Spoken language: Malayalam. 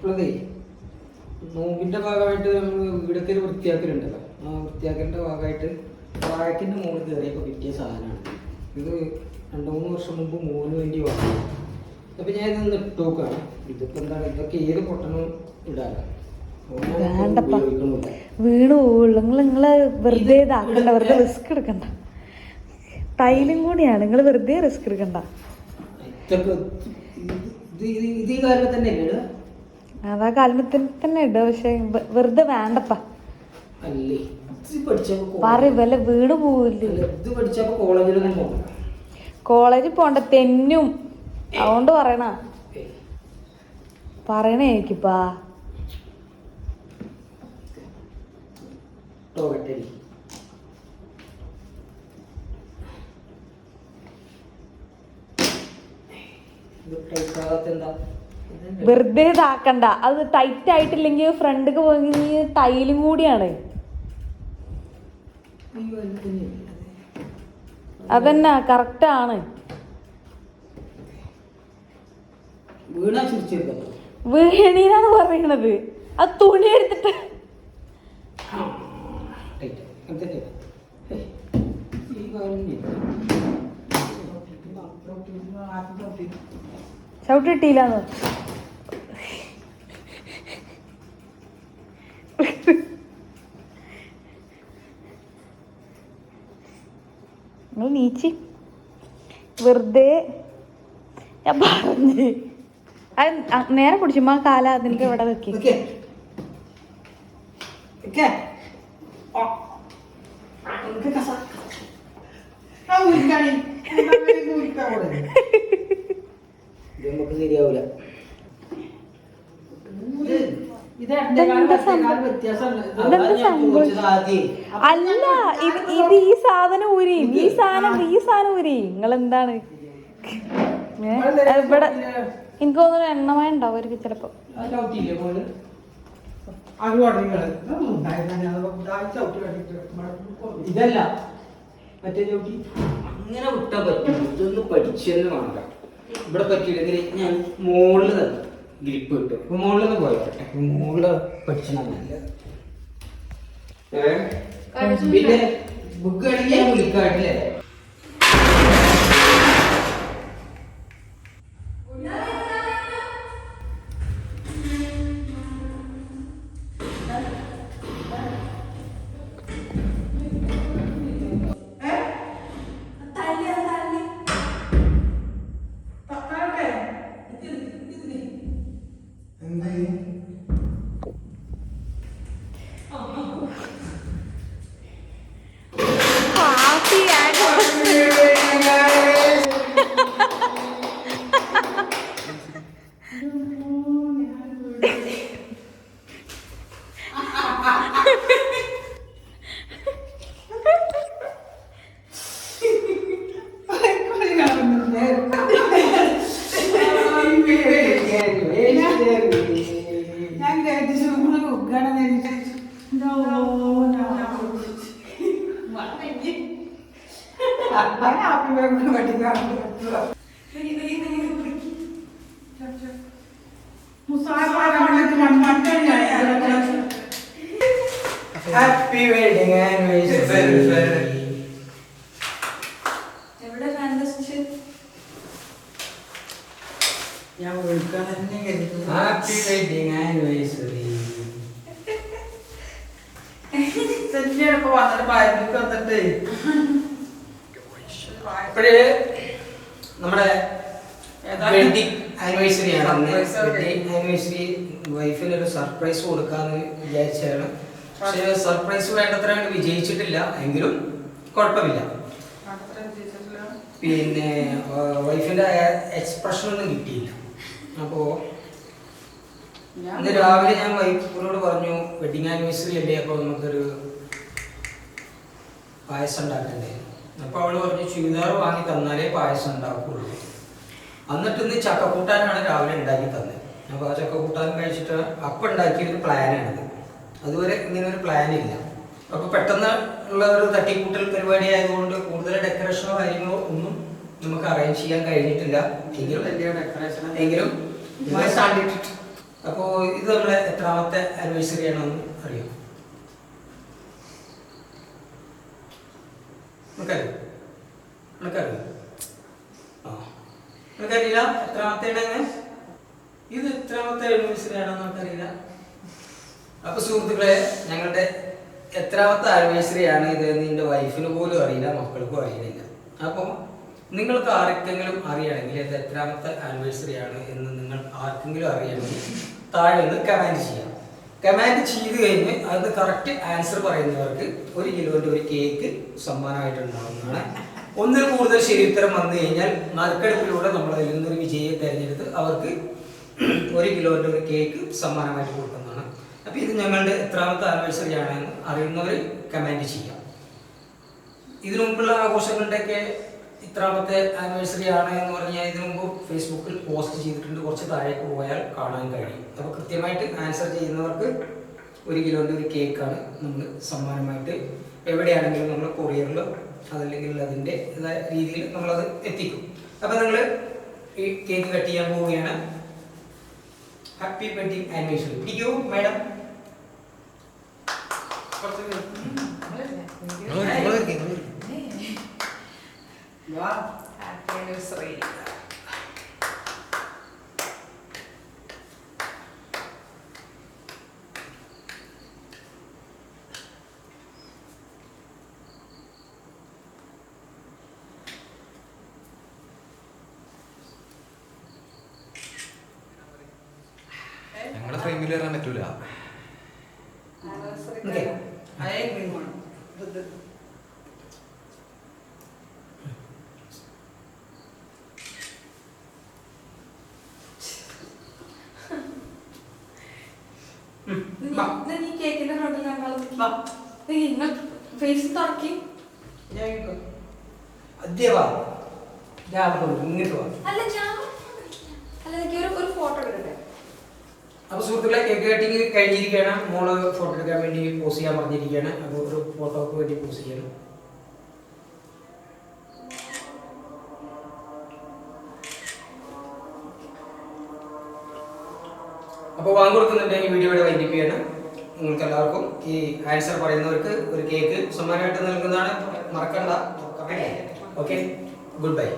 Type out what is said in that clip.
ഇപ്പോഴേ നോമ്പിന്റെ ഭാഗമായിട്ട് നമ്മൾ ഇവിടത്തെ ഒരു വൃത്തിയാക്കലുണ്ടല്ലോ. ആ വൃത്തിയാക്കലിന്റെ ഭാഗമായിട്ട് വാഴക്കിന്റെ മുകളിൽ കയറിയപ്പോൾ കിട്ടിയ സാധനമാണ് ഇത് രണ്ട് മൂന്ന് വർഷം മുമ്പ് മോന് വേണ്ടി വാങ്ങി അപ്പൊ ഞാൻ ഇതൊന്ന് ഇട്ടോക്കാണ് ഇതിപ്പോൾ എന്താണ്? ഇതൊക്കെ ഏത് പൊട്ടനും ഇടാറ് വേണ്ടപ്പാ. വീണ് പോവുള്ളൂ. നിങ്ങൾ നിങ്ങൾ വെറുതെ ഇതാക്കണ്ട. വെറുതെ റിസ്ക് എടുക്കണ്ട. ടൈലും കൂടിയാണ്. നിങ്ങൾ വെറുതെ റിസ്ക് എടുക്കണ്ട. ഇതൊക്കെ ഇത് ഈ തന്നെ ഇടുക? അതാ കാൽമത്തിൽ തന്നെ ഇട പക്ഷെ വെറുതെ വേണ്ടപ്പ. പറ വല്ല വീട് പോവില്ലേ? കോളേജിൽ പോണ്ട തെന്നും. അതുകൊണ്ട് പറയണ. പറയണേ എനിക്കിപ്പാ. ഇത് കഴിക്കാത്ത എന്താ? വെറുതെ ഇതാക്കണ്ട അത് ടൈറ്റ് ആയിട്ടില്ലെങ്കിൽ ഫ്രണ്ടിക്ക് പോയി ടൈലും കൂടിയാണ്? അതന്നെ കറക്റ്റ് ആണ്. വീണീനാണ് പറയണത്. അത് തുണി എടുത്തിട്ട്. ഈ ചവിട്ടിട്ടില്ലാന്ന് നിങ്ങൾ നീച്ചി. വെറുതെ ഞാൻ പറഞ്ഞ്. അത് നേരെ പിടിച്ചുമ്പോ ആ കാല അതിന്റെ ഇവിടെ വെക്കി. ഉരുക്കാണി. ഉരുക്കാൻ കൂടെ. ഇത് നമുക്ക് ശരിയാവൂല അല്ല ഇത് ഈ സാധനം ഊരി ഈ സാധനം ഈ സാധനം ഊരി. നിങ്ങൾ എന്താണ് ഇവിടെ എനിക്ക് തോന്നുന്നു എണ്ണമയ അവർക്ക് ചിലപ്പോ. ഇതല്ല. മറ്റേ ചവിട്ടി. അങ്ങനെ വിട്ടാ പറ്റും. ഇതൊന്ന് പഠിച്ചെന്ന് വേണ്ട. ഇവിടെ പറ്റിയില്ലെങ്കിൽ ഞാൻ മുകളിൽ തന്നെ. ഗ്രിപ്പ് കിട്ടും ഇപ്പൊ മുകളിൽ നിന്ന് പോയോട്ടെ മുകളിൽ പഠിച്ചാൽ നല്ലത് ഏ? പിന്നെ ബുക്ക് ആണെങ്കിൽ ഞാൻ വിളിക്കാട്ടില്ലേ ഹാപ്പി ബർത്ത്ഡേ പഠിക്കാറുണ്ട് ഹാപ്പി വെഡിങ് ആനിവേഴ്സറി ഞാൻ വിളിക്കാൻ തന്നെ കരുതുന്നു ഹാപ്പി വെഡിങ് ആനിവേഴ്സറി തന്നെയാണ് വന്നിട്ട് ബാരിക്ക് വന്നിട്ട് അപ്പോഴേ നമ്മുടെ വെഡിങ് ആനിവേഴ്സറി ആണ്. അന്ന് വെഡിങ് ആനിവേഴ്സറി വൈഫിന് ഒരു സർപ്രൈസ് കൊടുക്കാന്ന് വിചാരിച്ചാണ്. പക്ഷേ സർപ്രൈസ് വേണ്ടത്ര വിജയിച്ചിട്ടില്ല. എങ്കിലും കുഴപ്പമില്ല. പിന്നെ വൈഫിന്റെ എക്സ്പ്രഷൻ ഒന്നും കിട്ടിയില്ല. അപ്പോ ഇന്ന് രാവിലെ ഞാൻ വൈഫിനോട് പറഞ്ഞു വെഡിങ് ആനിവേഴ്സറി അല്ലേ? അപ്പോൾ നമുക്കൊരു പായസം ഉണ്ടാക്കണ്ടേ? അപ്പൊ അവൾ പറഞ്ഞു ചുരിദാർ വാങ്ങി തന്നാലേ പായസം ഉണ്ടാക്കുള്ളൂ. എന്നിട്ട് ഇന്ന് ചക്കക്കൂട്ടാനാണ് രാവിലെ ഉണ്ടാക്കി തന്നത്. അപ്പോൾ ആ ചക്കക്കൂട്ടാൻ കഴിച്ചിട്ട് അപ്പം ഉണ്ടാക്കിയൊരു പ്ലാനാണിത്. അതുവരെ ഇങ്ങനെ ഒരു പ്ലാൻ ഇല്ല. അപ്പൊ പെട്ടെന്ന് ഉള്ള ഒരു തട്ടിക്കൂട്ടൽ പരിപാടി ആയതുകൊണ്ട് കൂടുതൽ ഡെക്കറേഷനോ കാര്യങ്ങളോ ഒന്നും നമുക്ക് അറേഞ്ച് ചെയ്യാൻ കഴിഞ്ഞിട്ടില്ല. എങ്കിലും എങ്കിലും അപ്പോൾ ഇത് നമ്മളെ എത്രാമത്തെ ആനിവേഴ്സറി ആണെന്ന് അറിയാം? നമുക്കറിയില്ല എത്രാമത്തെ ഇടങ്ങ് ഇത് എത്രാമത്തെ ആനിവേഴ്സറി ആണെന്ന് നമുക്കറിയില്ല അപ്പൊ സുഹൃത്തുക്കളെ ഞങ്ങളുടെ എത്രാമത്തെ ആനിവേഴ്സറി ആണ് ഇത് നിന്റെ വൈഫിന് പോലും അറിയില്ല മക്കൾക്കും അറിയില്ല അപ്പോൾ നിങ്ങൾക്ക് ആർക്കെങ്കിലും അറിയണമെങ്കിൽ ഇത് എത്രാമത്തെ ആനിവേഴ്സറി ആണ് എന്ന് നിങ്ങൾ ആർക്കെങ്കിലും അറിയണമെങ്കിൽ താഴെ ഒന്ന് കമാൻഡ് ചെയ്യാം. കമാൻഡ് ചെയ്ത് കഴിഞ്ഞ് അത് കറക്റ്റ് ആൻസർ പറയുന്നവർക്ക് ഒരു കിലോന്റെ ഒരു കേക്ക് സമ്മാനമായിട്ട് ഉണ്ടാവുന്നതാണ് ഒന്നിൽ കൂടുതൽ ശരി ഉത്തരം വന്നു കഴിഞ്ഞാൽ നറുക്കെടുപ്പിലൂടെ നമ്മൾ അതിൽ നിന്നൊരു വിജയിയെ തിരഞ്ഞെടുത്ത് അവർക്ക് ഒരു കിലോന്റെ ഒരു കേക്ക് സമ്മാനമായിട്ട് കൊടുക്കുന്നതാണ്. അപ്പൊ ഇത് ഞങ്ങളുടെ എത്രാമത്തെ ആനിവേഴ്സറി ആണെന്ന് അറിയുന്നവർ കമാൻഡ് ചെയ്യാം. ഇതിനു മുമ്പുള്ള ആഘോഷങ്ങളുടെയൊക്കെ ഇത്രാമത്തെ ആനിവേഴ്സറി ആണ് എന്ന് പറഞ്ഞാൽ ഇതിനു മുമ്പ് ഫേസ്ബുക്കിൽ പോസ്റ്റ് ചെയ്തിട്ടുണ്ട്. കുറച്ച് താഴേക്ക് പോയാൽ കാണാൻ കഴിയും. അപ്പോൾ കൃത്യമായിട്ട് ആൻസർ ചെയ്യുന്നവർക്ക് ഒരു കിലോന്റെ ഒരു കേക്കാണ് നമ്മൾ സമ്മാനമായിട്ട് എവിടെയാണെങ്കിലും നമ്മൾ കൊറിയറിലോ അതല്ലെങ്കിൽ അതിന്റെ രീതിയിൽ നമ്മളത് എത്തിക്കും. അപ്പോൾ നിങ്ങൾ ഈ കേക്ക് കട്ട് ചെയ്യാൻ പോവുകയാണ്. ഹാപ്പി വെഡിങ് ആനിവേഴ്സറി പിടിക്കൂ മാഡം കുറച്ച് ഹാപ്പി ആനിവേഴ്സറി ഞങ്ങളെ ഫ്രെയിമിൽ വരാൻ പറ്റൂല ഓക്കെ അയേ cream ആണ്. ഇത് നീ കേക്കിന്റെ ഫ്രണ്ടിൽ വാ. നിങ്ങൾ ഫേസ് അല്ല ഞാൻ അല്ല എനിക്ക് ഒരു ഒരു ഫോട്ടോ എടുക്കട്ടെ? അപ്പോൾ സുഹൃത്തുക്കളെ കേക്ക് കട്ടിങ് കഴിഞ്ഞിരിക്കുകയാണ്. മോൾ ഫോട്ടോ എടുക്കാൻ വേണ്ടി പോസ് ചെയ്യാൻ പറഞ്ഞിരിക്കുകയാണ്. അപ്പോൾ ഒരു ഫോട്ടോക്ക് വേണ്ടി പോസ് ചെയ്യണം. അപ്പോൾ വാങ്ങി കൊടുക്കുന്നുണ്ട് ഈ വീഡിയോയുടെ ചെയ്യണം. നിങ്ങൾക്ക് എല്ലാവർക്കും ഈ ആൻസർ പറയുന്നവർക്ക് ഒരു കേക്ക് സമ്മാനമായിട്ട് നൽകുന്നതാണ്. മറക്കണ്ട. Okay good bye